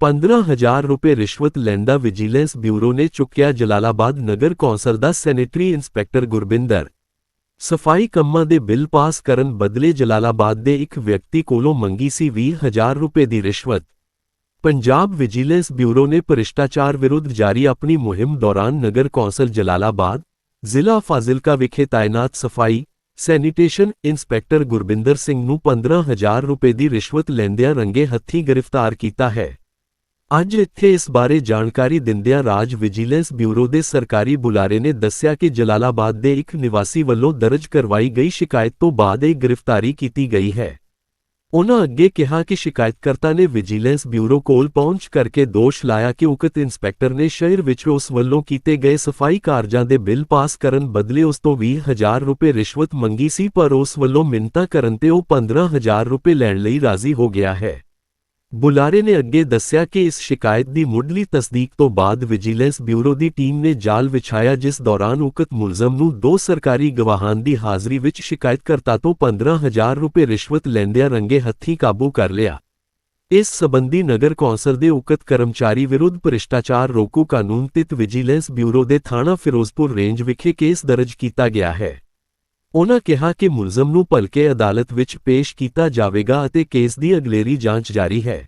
15000 ਰੁਪਏ ਰਿਸ਼ਵਤ ਲੈਂਦਾ ਵਿਜੀਲੈਂਸ ਬਿਊਰੋ ਨੇ ਚੁੱਕਿਆ ਜਲਾਲਾਬਾਦ ਨਗਰ ਕੌਂਸਲ ਦਾ ਸੈਨੇਟਰੀ ਇੰਸਪੈਕਟਰ ਗੁਰਬਿੰਦਰ। ਸਫ਼ਾਈ ਕੰਮਾਂ ਦੇ ਬਿੱਲ ਪਾਸ ਕਰਨ ਬਦਲੇ ਜਲਾਲਾਬਾਦ ਦੇ ਇੱਕ ਵਿਅਕਤੀ ਕੋਲੋਂ ਮੰਗੀ ਸੀ 20000 ਰੁਪਏ ਦੀ ਰਿਸ਼ਵਤ। ਪੰਜਾਬ ਵਿਜੀਲੈਂਸ ਬਿਊਰੋ ਨੇ ਭ੍ਰਿਸ਼ਟਾਚਾਰ ਵਿਰੁੱਧ ਜਾਰੀ ਆਪਣੀ ਮੁਹਿੰਮ ਦੌਰਾਨ ਨਗਰ ਕੌਂਸਲ ਜਲਾਲਾਬਾਦ, ਜ਼ਿਲ੍ਹਾ ਫਾਜ਼ਿਲਕਾ ਵਿਖੇ ਤਾਇਨਾਤ ਸਫ਼ਾਈ, ਸੈਨੀਟੇਸ਼ਨ ਇੰਸਪੈਕਟਰ ਗੁਰਬਿੰਦਰ ਸਿੰਘ ਨੂੰ 15000 ਰੁਪਏ ਦੀ ਰਿਸ਼ਵਤ ਲੈਂਦਿਆਂ ਰੰਗੇ ਹੱਥੀਂ ਗ੍ਰਿਫਤਾਰ ਕੀਤਾ ਹੈ। ਅੱਜ ਇੱਥੇ ਇਸ ਬਾਰੇ ਜਾਣਕਾਰੀ ਦਿੰਦਿਆਂ ਰਾਜ ਵਿਜੀਲੈਂਸ ਬਿਊਰੋ ਦੇ ਸਰਕਾਰੀ ਬੁਲਾਰੇ ਨੇ ਦੱਸਿਆ ਕਿ ਜਲਾਲਾਬਾਦ ਦੇ ਇੱਕ ਨਿਵਾਸੀ ਵੱਲੋਂ ਦਰਜ ਕਰਵਾਈ ਗਈ ਸ਼ਿਕਾਇਤ ਤੋਂ ਬਾਅਦ ਇਹ ਗ੍ਰਿਫਤਾਰੀ ਕੀਤੀ ਗਈ ਹੈ। ਉਨ੍ਹਾਂ ਅੱਗੇ ਕਿਹਾ ਕਿ ਸ਼ਿਕਾਇਤਕਰਤਾ ਨੇ ਵਿਜੀਲੈਂਸ ਬਿਊਰੋ ਕੋਲ ਪਹੁੰਚ ਕਰਕੇ ਦੋਸ਼ ਲਾਇਆ ਕਿ ਉਕਤ ਇੰਸਪੈਕਟਰ ਨੇ ਸ਼ਹਿਰ ਵਿੱਚ ਉਸ ਵੱਲੋਂ ਕੀਤੇ ਗਏ ਸਫ਼ਾਈ ਕਾਰਜਾਂ ਦੇ ਬਿੱਲ ਪਾਸ ਕਰਨ ਬਦਲੇ ਉਸ ਤੋਂ 20000 ਰੁਪਏ ਰਿਸ਼ਵਤ ਮੰਗੀ ਸੀ, ਪਰ ਉਸ ਵੱਲੋਂ ਮਿੰਨਤਾਂ ਕਰਨ ਤੇ ਉਹ 15000 ਰੁਪਏ ਲੈਣ ਲਈ ਰਾਜ਼ੀ ਹੋ ਗਿਆ ਹੈ। ਬੁਲਾਰੇ ਨੇ ਅੱਗੇ ਦੱਸਿਆ ਕਿ ਇਸ ਸ਼ਿਕਾਇਤ ਦੀ ਮੁੱਢਲੀ ਤਸਦੀਕ ਤੋਂ ਬਾਅਦ ਵਿਜੀਲੈਂਸ ਬਿਊਰੋ ਦੀ ਟੀਮ ਨੇ ਜਾਲ ਵਿਛਾਇਆ, ਜਿਸ ਦੌਰਾਨ ਉਕਤ ਮੁਲਜ਼ਮ ਨੂੰ ਦੋ ਸਰਕਾਰੀ ਗਵਾਹਾਂ ਦੀ ਹਾਜ਼ਰੀ ਵਿੱਚ ਸ਼ਿਕਾਇਤਕਰਤਾ ਤੋਂ 15000 ਰੁਪਏ ਰਿਸ਼ਵਤ ਲੈਂਦਿਆਂ ਰੰਗੇ ਹੱਥੀਂ ਕਾਬੂ ਕਰ ਲਿਆ। ਇਸ ਸਬੰਧੀ ਨਗਰ ਕੌਂਸਲ ਦੇ ਉਕਤ ਕਰਮਚਾਰੀ ਵਿਰੁੱਧ ਭ੍ਰਿਸ਼ਟਾਚਾਰ ਰੋਕੂ ਕਾਨੂੰਨ ਤਿਤ ਵਿਜੀਲੈਂਸ ਬਿਊਰੋ ਦੇ ਥਾਣਾ ਫਿਰੋਜ਼ਪੁਰ ਰੇਂਜ ਵਿਖੇ ਕੇਸ ਦਰਜ ਕੀਤਾ ਗਿਆ ਹੈ। ਉਨ੍ਹਾਂ ਕਿਹਾ ਕਿ ਮੁਲਜ਼ਮ ਨੂੰ ਭਲਕੇ ਅਦਾਲਤ ਵਿੱਚ ਪੇਸ਼ ਕੀਤਾ ਜਾਵੇਗਾ ਅਤੇ ਕੇਸ ਦੀ ਅਗਲੇਰੀ ਜਾਂਚ ਜਾਰੀ ਹੈ।